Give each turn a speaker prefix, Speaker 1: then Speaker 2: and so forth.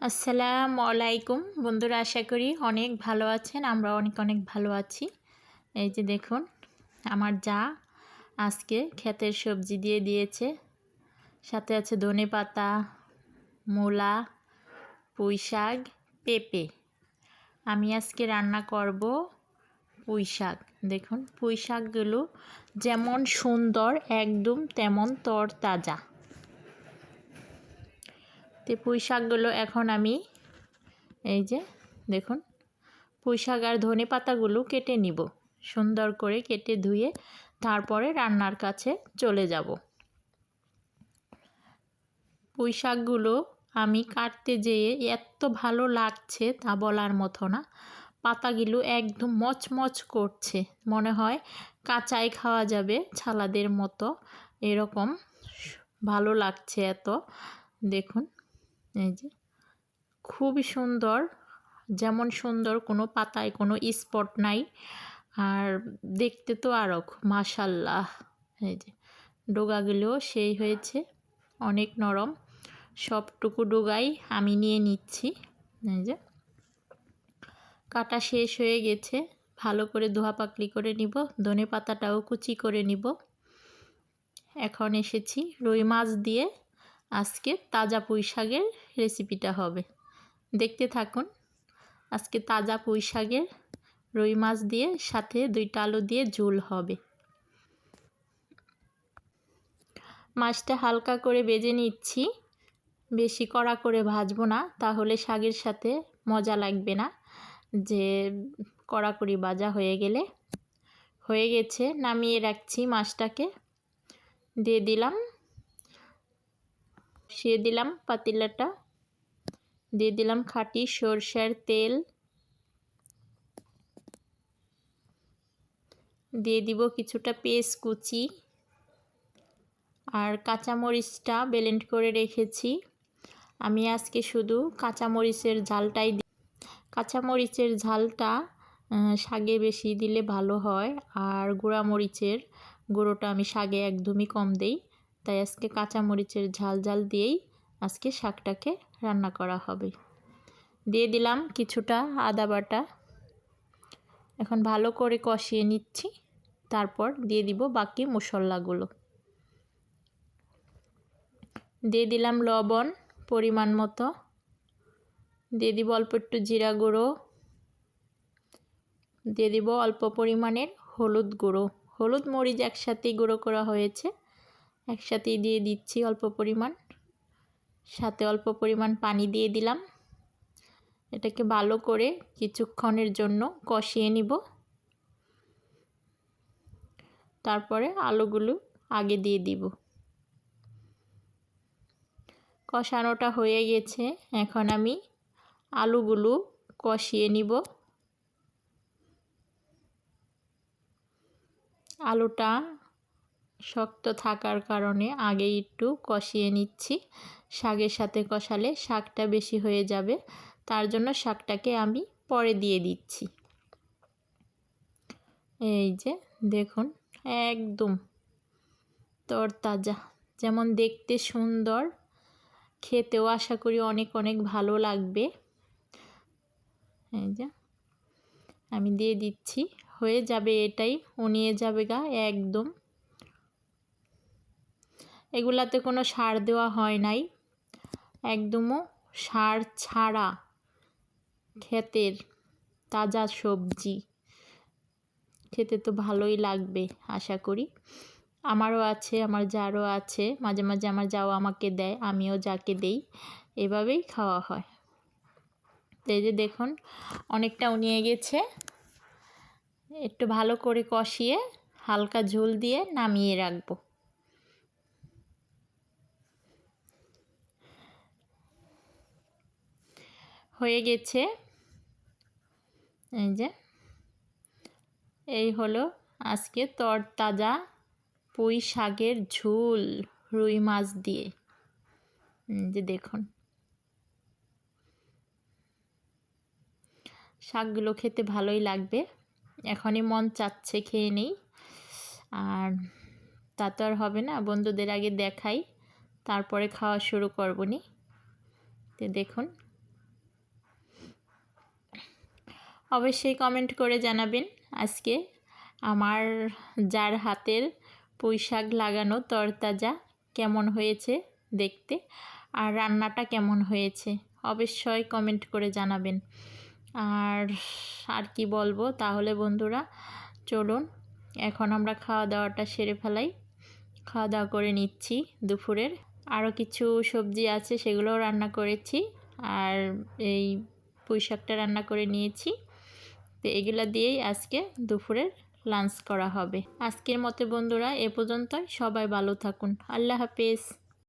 Speaker 1: আসসালামু আলাইকুম। বন্ধুরা, আশা করি অনেক ভালো আছেন। আমরা অনেক অনেক ভালো আছি। এই যে দেখুন, আমার যা আজকে ক্ষেতের সবজি দিয়ে দিয়েছে। সাথে আছে ধনে পাতা, মূলা, পুঁই শাক, পেঁপে। আমি আজকে রান্না করব পুঁই শাক। দেখুন, পুঁই শাকগুলো যেমন সুন্দর, একদম তেমন তর তাজা তো পুঁই শাকগুলো এখন আমি এই যে দেখুন পুঁই শাক আর ধনে পাতাগুলো কেটে নিব। সুন্দর করে কেটে ধুয়ে তারপরে রান্নার কাছে চলে যাব। পুঁই শাকগুলো আমি কাটতে যেয়ে এত ভালো লাগছে তা বলার মতো না। পাতাগুলো একদম মচমচ করছে। মনে হয় কাঁচাই খাওয়া যাবে ছালাদের মতো। এরকম ভালো লাগছে এত। দেখুন এই যে, খুবই সুন্দর। যেমন সুন্দর, কোনো পাতায় কোনো স্পট নাই। আর দেখতে তো আরও মাশাল্লাহ। এই যে, ডোগাগুলোও সেই হয়েছে, অনেক নরম। সবটুকু ডোগাই আমি নিয়ে নিচ্ছি। এই যে, কাটা শেষ হয়ে গেছে। ভালো করে ধোয়া পাকলি করে নিব, ধনে পাতাটাও কুচি করে নিব। এখন এসেছি রুই মাছ দিয়ে। আজকে তাজা পুঁই শাকের রেসিপিটা হবে। দেখতে থাকুন, আজকে তাজা পুঁই শাকের রুই মাছ দিয়ে সাথে দুইটা আলু দিয়ে ঝোল হবে। মাছটা হালকা করে বেজে নিচ্ছি। বেশি কড়া করে ভাজবো না, তাহলে শাকের সাথে মজা লাগবে না। যে কড়াকড়ি ভাজা হয়ে গেলে, হয়ে গেছে, নামিয়ে রাখছি মাছটাকে। দিয়ে দিলাম বসিয়ে দিলাম পাতিলাটা। দিয়ে দিলাম খাঁটি সরষের তেল। দিয়ে দিব কিছুটা পেস্ট কুচি আর কাঁচামরিচটা ব্লেন্ড করে রেখেছি। আমি আজকে শুধু কাঁচামরিচের ঝালটাই দিই কাঁচামরিচের ঝালটা শাগে বেশি দিলে ভালো হয় আর গুঁড়ামরিচের গুঁড়োটা আমি শাগে একদমই কম দেই। তাই আজকে কাঁচামরিচের ঝাল ঝাল দিয়েই আজকে শাকটাকে রান্না করা হবে। দিয়ে দিলাম কিছুটা আদা বাটা। এখন ভালো করে কষিয়ে নিচ্ছি। তারপর দিয়ে দিব বাকি মশলাগুলো। দিয়ে দিলাম লবণ পরিমাণ মতো। দিয়ে দিব অল্প একটু জিরা গুঁড়ো। দিয়ে দিব অল্প পরিমাণের হলুদ গুঁড়ো। হলুদ মরিচ একসাথেই গুঁড়ো করা হয়েছে। একসাথেই দিয়ে দিচ্ছি অল্প পরিমাণ। সাথে অল্প পরিমাণ পানি দিয়ে দিলাম। এটাকে ভালো করে কিছুক্ষণের জন্য কষিয়ে নিব। তারপরে আলুগুলো আগে দিয়ে দিব। কষানোটা হয়ে গেছে। এখন আমি আলুগুলো কষিয়ে নিব। আলুটা শক্ত থাকার কারণে আগে একটু কষিয়ে নিচ্ছি। শাকের সাথে কষালে শাকটা বেশি হয়ে যাবে, তার জন্য শাকটাকে আমি পরে দিয়ে দিচ্ছি। এই যে, দেখুন, একদম তরতাজা, যেমন দেখতে সুন্দর, খেতেও আশা করি অনেক অনেক ভালো লাগবে। এই যে, আমি দিয়ে দিচ্ছি, হয়ে যাবে এটাই উনিয়ে যাবে গা, একদম এগুলাতে কোনো সার দেওয়া হয় নাই। একদমও সার ছাড়া ক্ষেতের তাজা সবজি। খেতে তো ভালোই লাগবে, আশা করি। আমারও আছে, আমার যারও আছে। মাঝে মাঝে আমার যাও আমাকে দেয়, আমিও যাকে দেই, এভাবেই খাওয়া হয়। এই যে দেখুন, অনেকটা উনিয়ে গেছে। একটু ভালো করে কষিয়ে হালকা ঝোল দিয়ে নামিয়ে রাখব। হয়ে গেছে। এই যে, এই হলো আজকে তরতাজা পুঁই শাকের ঝোল রুই মাছ দিয়ে। যে দেখুন, শাকগুলো খেতে ভালোই লাগবে। এখনই মন চাচ্ছে খেয়ে নেই। আর তা তো আর হবে না, বন্ধুদের আগে দেখাই, তারপরে খাওয়া শুরু করব নি। তো দেখুন অবশ্যই কমেন্ট করে জানাবেন। আজকে আমার যার হাতের পুঁই শাক লাগানো তরতাজা কেমন হয়েছে দেখতে আর রান্নাটা কেমন হয়েছে অবশ্যই কমেন্ট করে জানাবেন। আর আর কি বলব? তাহলে বন্ধুরা, চলুন, এখন আমরা খাওয়া দাওয়াটা সেরে ফেলাই। খাওয়া দাওয়া করে নিচ্ছি দুপুরের। আরও কিছু সবজি আছে, সেগুলোও রান্না করেছি। আর এই পুঁই শাকটা রান্না করে নিয়েছি। তো এগুলো দিয়েই আজকে দুপুরের লাঞ্চ করা হবে। আজকের মতো বন্ধুরা, এ পর্যন্তই। সবাই ভালো থাকুন। আল্লাহ হাফেজ।